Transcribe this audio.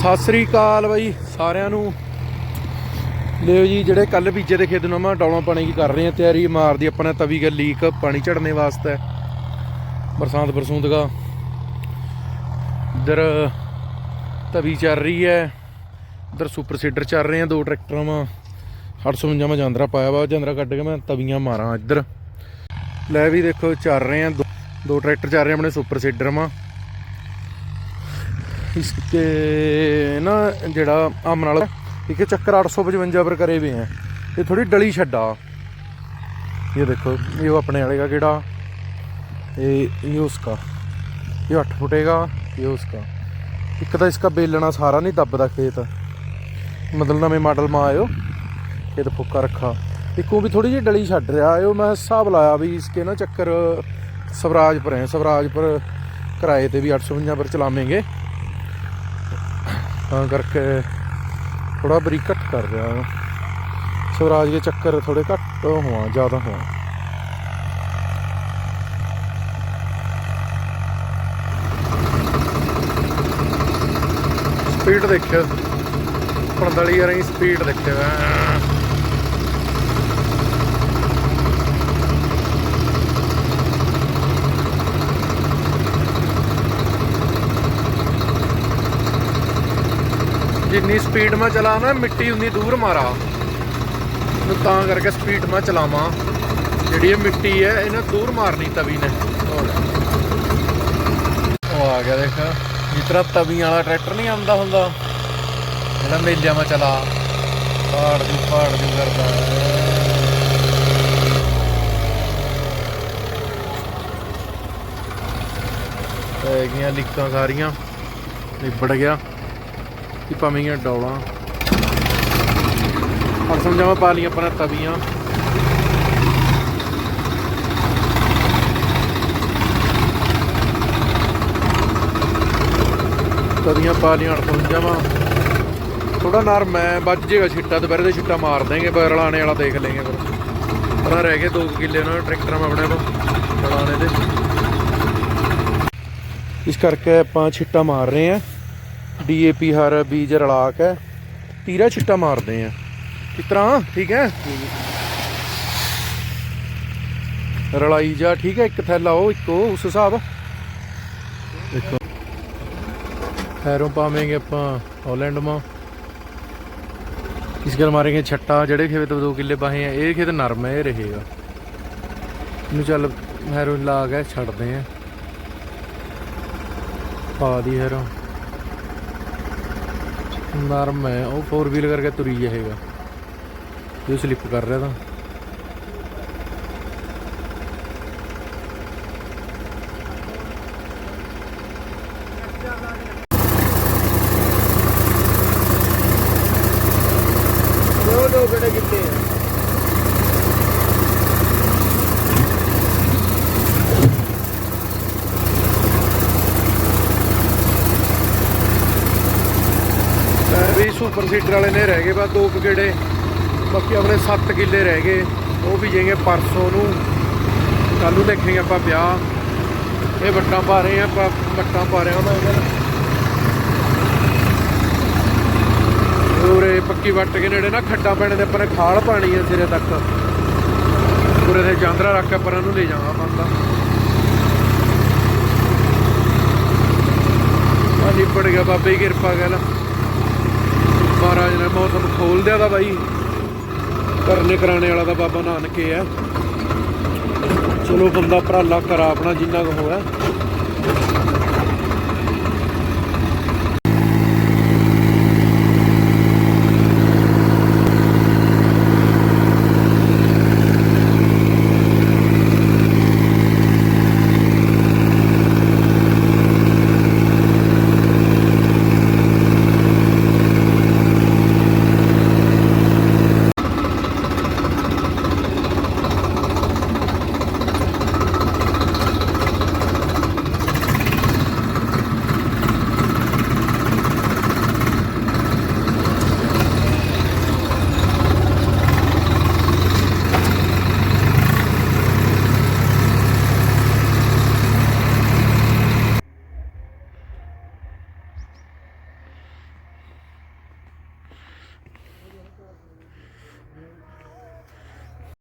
ਸਤਿ ਸ੍ਰੀ ਅਕਾਲ ਬਾਈ, ਸਾਰਿਆਂ ਨੂੰ। ਲਿਓ ਜੀ, ਜਿਹੜੇ ਕੱਲ ਬੀਜੇ ਦੇ ਖੇਤ ਨੂੰ ਮੈਂ ਡੌਲਾਂ ਪਾਣੀ ਕੀ ਕਰ ਰਹੇ ਆ ਤਿਆਰੀ ਮਾਰਦੀ ਆਪਣਾ ਤਵੀ ਗਾ ਲੀਕ, ਪਾਣੀ ਝੜਨੇ ਵਾਸਤੇ। ਬਰਸਾਤ ਬਰਸੂਤ ਦਾ। ਇਧਰ ਤਵੀ ਚੱਲ ਰਹੀ ਹੈ। ਇਧਰ ਸੁਪਰ ਸੀਡਰ ਚੱਲ ਰਹੇ ਆ, ਦੋ ਟਰੈਕਟਰਾਂ ਵਾ। 855 ਮੈਂ ਜਾਂਦਰਾ ਪਾਇਆ ਵਾ, ਜਾਂਦਰਾ ਕੱਢ ਕੇ ਮੈਂ ਤਵੀਆਂ ਮਾਰਾਂ ਇੱਧਰ। ਲੈ ਵੀ ਦੇਖੋ, ਚੱਲ ਰਹੇ ਆ, ਦੋ- ਦੋ ਟਰੈਕਟਰ ਚੱਲ ਰਹੇ ਆਪਣੇ ਸੁਪਰ ਸੀਡਰ ਮਾ इसके ना जेह्ड़ा अमन आह्ला देखिए चक्कर 855 पर करे हुए हैं ये थोड़ी डली छड्डा ये देखो ये अपने वाले का कीड़ा ये ये उसका ये आठ फुटेगा ये उसका एक तो इसका बेलना सारा नहीं दबदा खेत मतलब नमें मॉडल में आयो खेत फुक्का रखा एक भी थोड़ी जी डली छड़ रहा है मैं हिसाब लाया भी इसके ना चक्कर स्वराज पर हैं स्वराज पर किराए पे भी आठ सौ पर चलावेंगे ਤਾਂ ਕਰਕੇ ਥੋੜਾ ਬਰੀਕ ਘੱਟ ਕਰ ਰਿਹਾ ਹਾਂ। ਸਵਰਾਜ ਦੇ ਚੱਕਰ ਥੋੜੇ ਘੱਟ ਹੋਵਾਂ, ਜ਼ਿਆਦਾ ਹੋਵਾਂ। ਸਪੀਡ ਦੇਖਿਓ। 45 ਯਾਰ ਹੀ ਸਪੀਡ ਦੇਖਿਓ। ਜਿੰਨੀ ਸਪੀਡ ਮੈਂ ਚਲਾਵਾਂ, ਮਿੱਟੀ ਉਨੀ ਦੂਰ ਮਾਰਾ। ਨੂੰ ਤਾਂ ਕਰਕੇ ਸਪੀਡ ਮੈਂ ਚਲਾਵਾਂ। ਜਿਹੜੀ ਇਹ ਮਿੱਟੀ ਹੈ, ਇਹਨਾਂ ਦੂਰ ਮਾਰਨੀ ਤਵੀ ਨੇ। ਉਹ ਆ ਗਿਆ ਦੇਖ। ਜਿਸ ਤਰ੍ਹਾਂ ਤਵੀਆਂ ਵਾਲਾ ਟਰੈਕਟਰ ਨਹੀਂ ਆਉਂਦਾ ਹੁੰਦਾ। ਜਿਹੜਾ ਮੇਲਿਆਂ ਮੈਂ ਚਲਾ। ਪਾੜ ਦੀ ਪਾੜ ਦੀ ਕਰਦਾ। ਹੈਗੀਆਂ ਗਈਆਂ ਸਾਰੀਆਂ। ਨਿਬੜ ਗਿਆ। ਕਿ ਪਵੀਆਂ ਡੌਲਾਂ। ਹੁਣ ਸਮਝਾਵਾਂ ਪਾ ਲਈਆਂ ਆਪਣਾ ਤਵੀਆਂ। ਤਵੀਆਂ ਪਾ ਲਈਆਂ, ਹੁਣ ਸਮਝਾਵਾਂ ਥੋੜਾ ਨਰਮ ਮੈਂ ਵੱਜ ਜੇਗਾ ਛਿੱਟਾ, ਦੁਪਹਿਰੇ ਦੇ ਛਿੱਟਾ ਮਾਰ ਦੇਂਗੇ ਰਲਾਣੇ ਵਾਲਾ ਦੇਖ ਲੇਂਗੇ ਫਿਰ। ਪਰ ਰਹਿ ਗਏ 2 ਕਿੱਲੇ ਉਹਨਾਂ ਦੇ ਟਰੈਕਟਰਾਂ ਮੈਂ ਆਪਣੇ ਕੋਲ ਰਲਾਣੇ ਦੇ ਇਸ ਕਰਕੇ ਆਪਾਂ ਛਿੱਟਾ ਮਾਰ ਰਹੇ ਆ ਡੀਏਪੀ ਹਰ ਬੀਜ ਰਲਾ ਕੇ ਤੀਰਾ ਛਿੱਟਾ ਮਾਰਦੇ ਆ। ਇਸ ਤਰ੍ਹਾਂ? ਠੀਕ ਹੈ? ਰਲਾਈ ਜਾ, ਠੀਕ ਹੈ? ਇੱਕ ਥੈਲਾ ਉਹ ਇੱਕੋ ਉਸ ਹਿਸਾਬ। ਦੇਖੋ। ਖੈਰੋਂ ਪਾਵੇਂਗੇ ਆਪਾਂ ਹਾਲੈਂਡ ਮਾ ਇਸ ਗੱਲ ਮਾਰੇਗੇ ਛੱਟਾ। ਜਿਹੜੇ ਖੇਤ ਤੋਂ 2 ਕਿੱਲੇ ਪਾਹੇ ਆ, ਇਹ ਖੇਤ ਨਰਮ ਹੈ, ਇਹ ਰਹੇਗਾ। ਇਹਨੂੰ ਚੱਲ ਹੈਰੋ ਲਾ ਕੇ ਛੱਡਦੇ ਆ। ਪਾ ਦੀ ਹੈਰੋਂ ਨਰਮ ਹੈ ਉਹ 4 ਵੀਲ ਕਰਕੇ ਤੁਰੀ ਜਾਏਗਾ। ਇਹ ਸਲਿੱਪ ਕਰ ਰਿਹਾ ਤਾਂ। ਦੋ ਦੋ ਕਿਹੜੇ ਕਿੱਥੇ ਆ ਇਹ ਸੁਪਰ ਸੀਟਰ ਵਾਲੇ ਨੇ ਰਹਿ ਗਏ, ਬਸ ਦੋ ਕੁ ਬਾਕੀ ਆਪਣੇ 7 ਕਿੱਲੇ ਰਹਿ ਗਏ। ਉਹ ਵੀ ਜਾਏਗੇ ਪਰਸੋਂ ਨੂੰ। ਕੱਲ ਨੂੰ ਦੇਖਾਂਗੇ ਆਪਾਂ ਵਿਆਹ। ਇਹ ਵੱਟਾਂ ਪਾ ਰਹੇ ਆ ਆਪਾਂ ਵੱਟਾਂ ਪਾ ਰਹੇ ਹਾਂ ਉਹਨਾਂ ਨਾਲ। ਉਰੇ ਪੱਕੀ ਵੱਟ ਕੇ ਨੇੜੇ ਨਾ ਖੱਡਾਂ ਪੈਣੇ ਦੇ ਆਪਾਂ ਨੇ ਖਾਲ ਪਾਣੀ ਆ ਸਿਰੇ ਤੱਕ। ਉਰੇ ਦੇ ਜਾਂਦਰਾ ਰੱਖ ਕੇ ਪਰਾਂ ਨੂੰ ਲੈ ਜਾਵਾਂ ਬੰਦਾ ਆ ਨਿਪੜ ਗਿਆ ਬਾਬੇ ਦੀ ਕਿਰਪਾ ਗੱਲ। ਮਹਾਰਾਜ ਨੇ ਮੌਸਮ ਖੋਲ ਦਿਆ ਦਾ ਬਾਈ ਕਰਨੇ ਕਰਾਣੇ ਵਾਲਾ ਦਾ ਬਾਬਾ ਨਾਨਕ ਹੀ ਹੈ। ਚਲੋ ਬੰਦਾ ਭਰਾਲਾ ਕਰਾ ਆਪਣਾ ਜਿੰਨਾ ਕੁ ਹੋਇਆ।